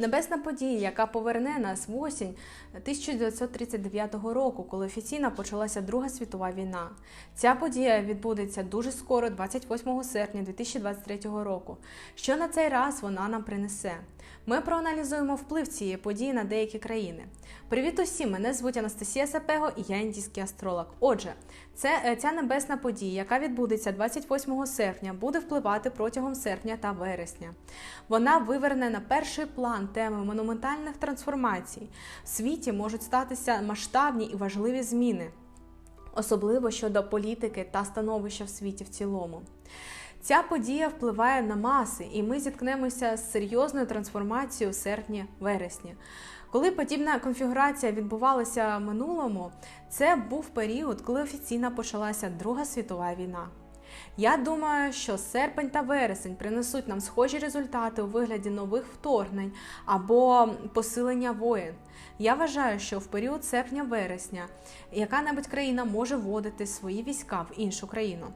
Небесна подія, яка поверне нас в осінь 1939 року, коли офіційно почалася Друга світова війна. Ця подія відбудеться дуже скоро, 28 серпня 2023 року. Що на цей раз вона нам принесе? Ми проаналізуємо вплив цієї події на деякі країни. Привіт усім! Мене звуть Анастасія Сапего і я індійський астролог. Отже, це е, ця небесна подія, яка відбудеться 28 серпня, буде впливати протягом серпня та вересня. Вона виверне на перший план теми монументальних трансформацій. В світі можуть статися масштабні і важливі зміни, особливо щодо політики та становища в світі в цілому. Ця подія впливає на маси, і ми зіткнемося з серйозною трансформацією в серпні-вересні. Коли подібна конфігурація відбувалася минулому, це був період, коли офіційно почалася Друга світова війна. Я думаю, що серпень та вересень принесуть нам схожі результати у вигляді нових вторгнень або посилення воєн. Я вважаю, що в період серпня-вересня яка-небудь країна може вводити свої війська в іншу країну.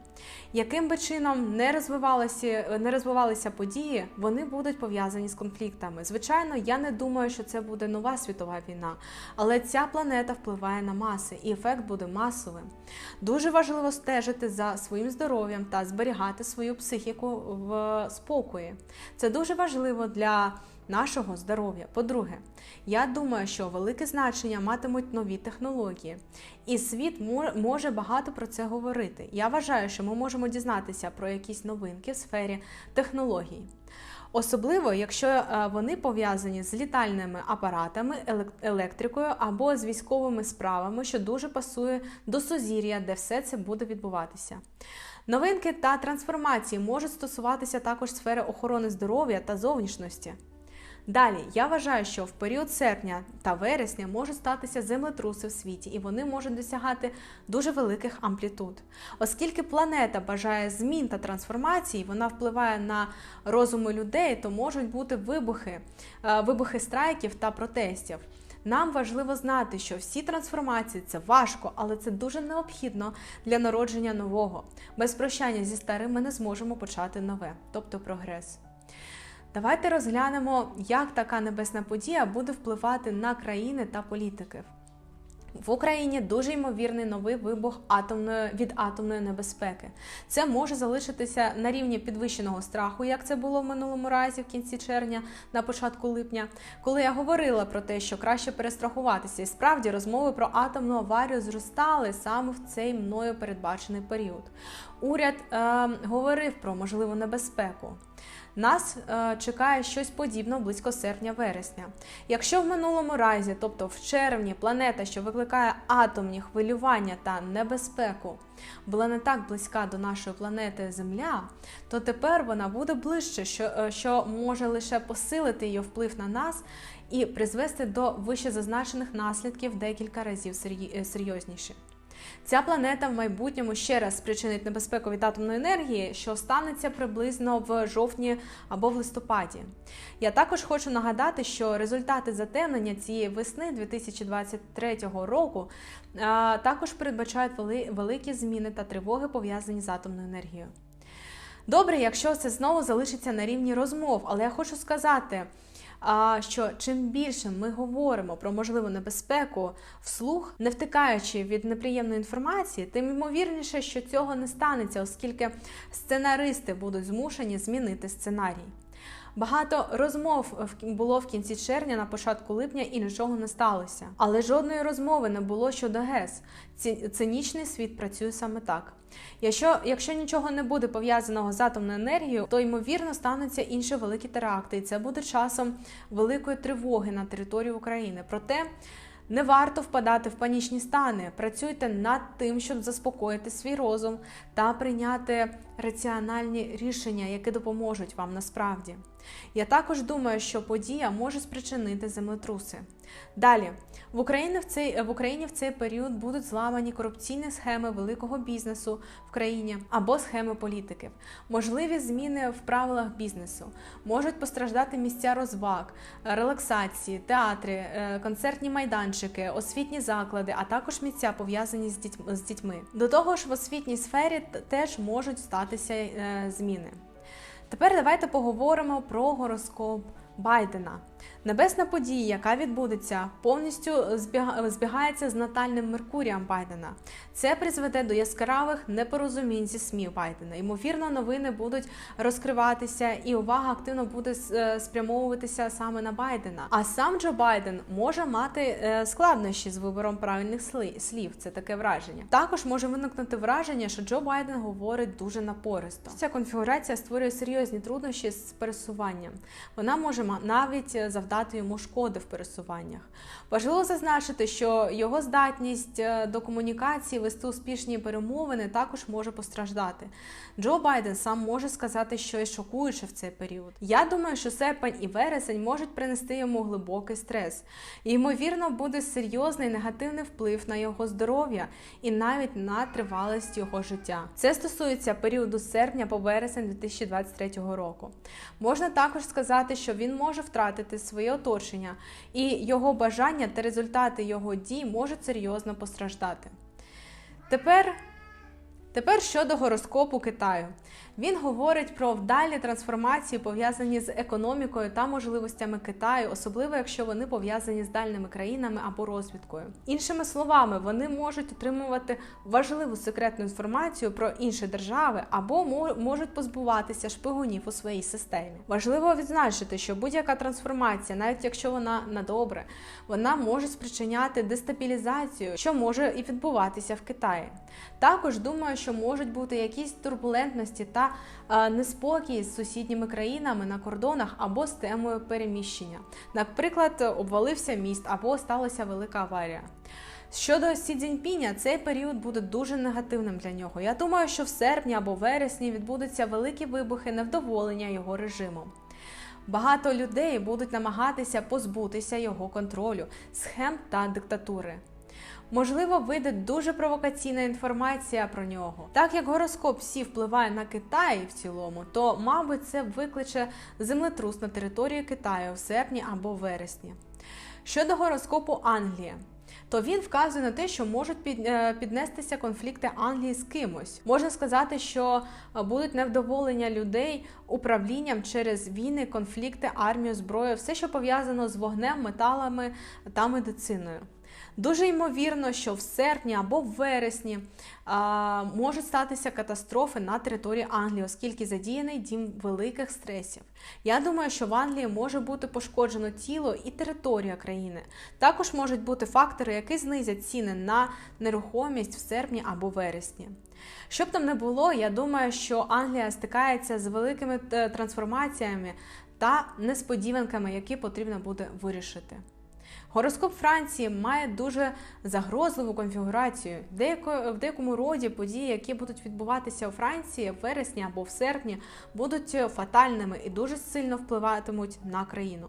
Яким би чином не розвивалися, не розвивалися події, вони будуть пов'язані з конфліктами. Звичайно, я не думаю, що це буде нова світова війна, але ця планета впливає на маси, і ефект буде масовим. Дуже важливо стежити за своїм здоров'ям та зберігати свою психіку в спокої. Це дуже важливо для нашого здоров'я. По-друге, я думаю, що велике значення матимуть нові технології, і світ може багато про це говорити. Я вважаю, що ми можемо дізнатися про якісь новинки в сфері технологій. Особливо, якщо е, вони пов'язані з літальними апаратами, електрикою або з військовими справами, що дуже пасує до сузір'я, де все це буде відбуватися. Новинки та трансформації можуть стосуватися також сфери охорони здоров'я та зовнішності. Далі я вважаю, що в період серпня та вересня можуть статися землетруси в світі, і вони можуть досягати дуже великих амплітуд. Оскільки планета бажає змін та трансформацій, вона впливає на розуми людей, то можуть бути вибухи, е, вибухи страйків та протестів. Нам важливо знати, що всі трансформації це важко, але це дуже необхідно для народження нового. Без прощання зі старим ми не зможемо почати нове, тобто прогрес. Давайте розглянемо, як така небесна подія буде впливати на країни та політиків. В Україні дуже ймовірний новий вибух атомної від атомної небезпеки. Це може залишитися на рівні підвищеного страху, як це було в минулому разі, в кінці червня, на початку липня, коли я говорила про те, що краще перестрахуватися, і справді розмови про атомну аварію зростали саме в цей мною передбачений період. Уряд е, говорив про можливу небезпеку. Нас е, чекає щось подібне близько серпня-вересня. Якщо в минулому разі, тобто в червні, планета, що викликає атомні хвилювання та небезпеку, була не так близька до нашої планети Земля, то тепер вона буде ближче, що, е, що може лише посилити її вплив на нас і призвести до вищезазначених наслідків декілька разів е, серйозніше. Ця планета в майбутньому ще раз спричинить небезпеку від атомної енергії, що станеться приблизно в жовтні або в листопаді. Я також хочу нагадати, що результати затемнення цієї весни 2023 року також передбачають великі зміни та тривоги пов'язані з атомною енергією. Добре, якщо це знову залишиться на рівні розмов, але я хочу сказати що чим більше ми говоримо про можливу небезпеку вслух, не втикаючи від неприємної інформації, тим ймовірніше, що цього не станеться, оскільки сценаристи будуть змушені змінити сценарій. Багато розмов було в кінці червня, на початку липня, і нічого не сталося. Але жодної розмови не було щодо ГЕС. Цинічний світ працює саме так. Якщо якщо нічого не буде пов'язаного з атомною енергією, то ймовірно стануться інші великі теракти, і це буде часом великої тривоги на території України. Проте не варто впадати в панічні стани. Працюйте над тим, щоб заспокоїти свій розум та прийняти раціональні рішення, які допоможуть вам насправді. Я також думаю, що подія може спричинити землетруси. Далі, в Україні в цей в Україні в цей період будуть зламані корупційні схеми великого бізнесу в країні або схеми політиків, можливі зміни в правилах бізнесу, можуть постраждати місця розваг, релаксації, театри, е, концертні майданчики, освітні заклади, а також місця пов'язані з дітьми з дітьми. До того ж, в освітній сфері теж можуть статися е, зміни. Тепер давайте поговоримо про гороскоп Байдена. Небесна подія, яка відбудеться, повністю збігається з натальним Меркурієм Байдена. Це призведе до яскравих непорозумінь зі СМІ Байдена. Ймовірно, новини будуть розкриватися, і увага активно буде е, спрямовуватися саме на Байдена. А сам Джо Байден може мати е, складнощі з вибором правильних слів. Це таке враження. Також може виникнути враження, що Джо Байден говорить дуже напористо. Ця конфігурація створює серйозні труднощі з пересуванням. Вона може навіть е, завдати йому шкоди в пересуваннях. Важливо зазначити, що його здатність е, до комунікації вести успішні перемовини також може постраждати. Джо Байден сам може сказати щось шокуюче в цей період. Я думаю, що серпень і вересень можуть принести йому глибокий стрес. І, ймовірно, буде серйозний негативний вплив на його здоров'я і навіть на тривалість його життя. Це стосується періоду серпня по вересень 2023 року. Можна також сказати, що він може втратити своє оточення, і його бажання та результати його дій можуть серйозно постраждати. Тепер Тепер щодо гороскопу Китаю. Він говорить про вдалі трансформації, пов'язані з економікою та можливостями Китаю, особливо якщо вони пов'язані з дальними країнами або розвідкою. Іншими словами, вони можуть отримувати важливу секретну інформацію про інші держави або можуть позбуватися шпигунів у своїй системі. Важливо відзначити, що будь-яка трансформація, навіть якщо вона на добре, вона може спричиняти дестабілізацію, що може і відбуватися в Китаї. Також думаю, що можуть бути якісь турбулентності та е, неспокій з сусідніми країнами на кордонах або з темою переміщення. Наприклад, обвалився міст або сталася велика аварія. Щодо Сі Цзіньпіня, цей період буде дуже негативним для нього. Я думаю, що в серпні або вересні відбудуться великі вибухи невдоволення його режимом. Багато людей будуть намагатися позбутися його контролю, схем та диктатури. Можливо, вийде дуже провокаційна інформація про нього. Так як гороскоп всі впливає на Китай в цілому, то, мабуть, це викличе землетрус на території Китаю в серпні або вересні. Щодо гороскопу Англії, то він вказує на те, що можуть е, піднестися конфлікти Англії з кимось. Можна сказати, що е, будуть невдоволення людей управлінням через війни, конфлікти, армію, зброю, все, що пов'язано з вогнем, металами та медициною. Дуже ймовірно, що в серпні або в вересні а, можуть статися катастрофи на території Англії, оскільки задіяний дім великих стресів. Я думаю, що в Англії може бути пошкоджено тіло і територія країни. Також можуть бути фактори, які знизять ціни на нерухомість в серпні або вересні. Щоб там не було, я думаю, що Англія стикається з великими е, трансформаціями та несподіванками, які потрібно буде вирішити. Гороскоп Франції має дуже загрозливу конфігурацію. В деякому роді події, які будуть відбуватися у Франції в вересні або в серпні, будуть фатальними і дуже сильно впливатимуть на країну.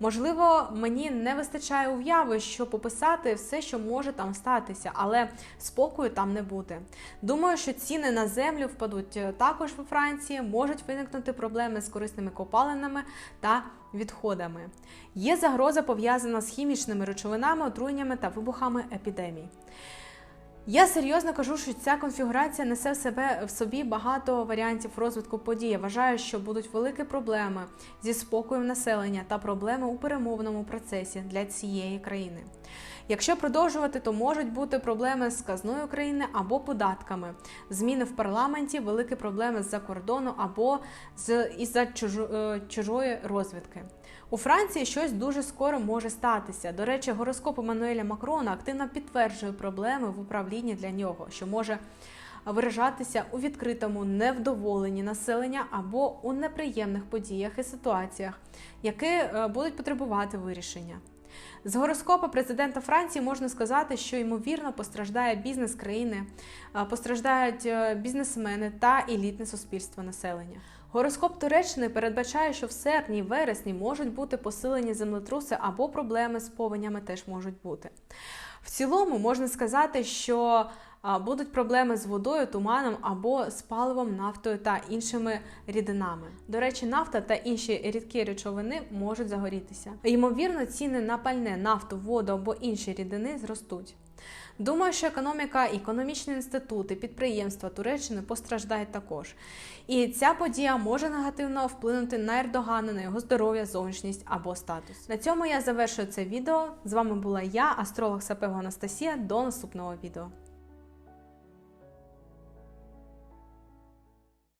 Можливо, мені не вистачає уяви, щоб описати все, що може там статися, але спокою там не буде. Думаю, що ціни на землю впадуть також у Франції, можуть виникнути проблеми з корисними копалинами та відходами. Є загроза пов'язана з хімічними речовинами, отруєннями та вибухами епідемій. Я серйозно кажу, що ця конфігурація несе в себе в собі багато варіантів розвитку подій. Я Вважаю, що будуть великі проблеми зі спокоєм населення та проблеми у перемовному процесі для цієї країни. Якщо продовжувати, то можуть бути проблеми з казною країни або податками, зміни в парламенті, великі проблеми з-за кордону або з із-за чужо- е, чужої розвідки. У Франції щось дуже скоро може статися. До речі, гороскоп Еммануеля Макрона активно підтверджує проблеми в управлінні для нього, що може виражатися у відкритому невдоволенні населення або у неприємних подіях і ситуаціях, які е, будуть потребувати вирішення. З гороскопа президента Франції можна сказати, що ймовірно постраждає бізнес країни, постраждають е, бізнесмени та елітне суспільство населення. Гороскоп Туреччини передбачає, що в серпні і вересні можуть бути посилені землетруси або проблеми з повенями теж можуть бути. В цілому можна сказати, що будуть проблеми з водою, туманом або з паливом, нафтою та іншими рідинами. До речі, нафта та інші рідкі речовини можуть загорітися. Ймовірно, ціни на пальне, нафту, воду або інші рідини зростуть. Думаю, що економіка, економічні інститути, підприємства Туреччини постраждають також. І ця подія може негативно вплинути на Ердогана, на його здоров'я, зовнішність або статус. На цьому я завершую це відео. З вами була я, астролог Сапего Анастасія. До наступного відео.